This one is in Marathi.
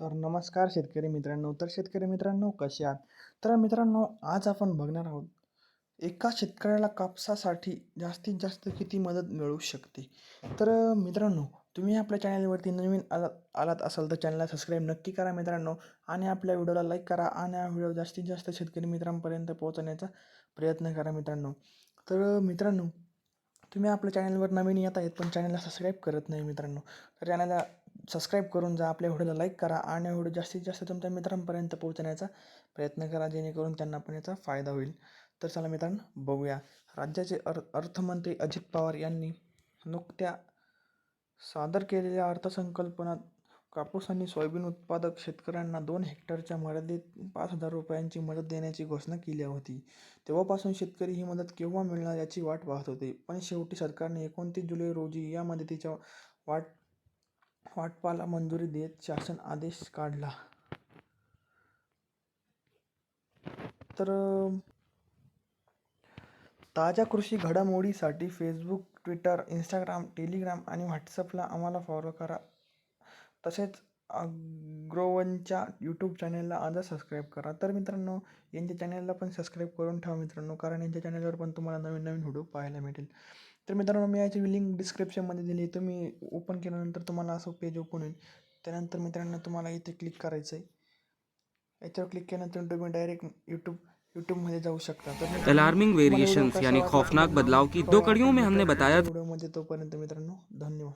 तर नमस्कार शेतकरी मित्रांनो. तर शेतकरी मित्रांनो कसे आहात? तर मित्रांनो आज आपण बघणार आहोत एका शेतकऱ्याला कापसासाठी जास्तीत जास्त किती मदत मिळू शकते? तर मित्रांनो तुम्ही आपल्या चॅनलवरती नवीन आला आलात असाल तर चॅनलला सबस्क्राईब नक्की करा मित्रांनो आणि आपल्या व्हिडिओला लाईक करा आणि हा व्हिडिओ जास्तीत जास्त शेतकरी मित्रांपर्यंत पोहोचवण्याचा प्रयत्न करा मित्रांनो. तर मित्रांनो तुम्ही आपल्या चॅनलवर नवीन येत आहेत पण चॅनलला सबस्क्राईब करत नाही मित्रांनो. तर चॅनलला सबस्क्राईब करून जा आपल्या व्हिडिओला लाईक करा आणि व्हिडिओ जास्तीत जास्त तुमच्या मित्रांपर्यंत पोहोचण्याचा प्रयत्न करा जेणेकरून त्यांना पण याचा फायदा होईल. तर चला मित्रांनो बघूया. राज्याचे अर अर्थमंत्री अजित पवार यांनी नुकत्या सादर केलेल्या अर्थसंकल्पनात कापूस आणि सोयाबीन उत्पादक शेतकऱ्यांना दोन हेक्टरच्या मर्यादित पाच हजार रुपयांची मदत देण्याची घोषणा केली होती. तेव्हापासून शेतकरी ही मदत केव्हा मिळणार याची वाट पाहत होते. पण शेवटी सरकारने एकोणतीस जुलै रोजी या मदतीच्या वाट वाटपाला मंजुरी देत शासन आदेश काढला. तर ताज्या कृषी घडामोडीसाठी फेसबुक ट्विटर इंस्टाग्राम टेलिग्राम आणि व्हॉट्सअपला आम्हाला फॉलो करा. तसेच अग्रोवनच्या यूट्यूब चॅनलला आजच सबस्क्राईब करा. तर मित्रांनो यांच्या चॅनलला पण सबस्क्राईब करून ठेवा मित्रांनो कारण यांच्या चॅनलवर पण तुम्हाला नवीन नवीन व्हिडिओ पाहायला भेटेल तर मित्रांनो मी याची लिंक डिस्क्रिप्शनमध्ये दिली. तुम्ही ओपन केल्यानंतर तुम्हाला असं पेज ओपन होईल. त्यानंतर मित्रांनो तुम्हाला इथे क्लिक करायचं आहे याच्यावर क्लिक केल्यानंतर तुम्ही डायरेक्ट यूट्यूब यूट्यूबमध्ये जाऊ शकता. अलार्मिंग वेरिएशंस यानी खौफनाक बदलाव की दो कड़ियों में हमने. बताया व्हिडिओमध्ये तोपर्यंत मित्रांनो धन्यवाद.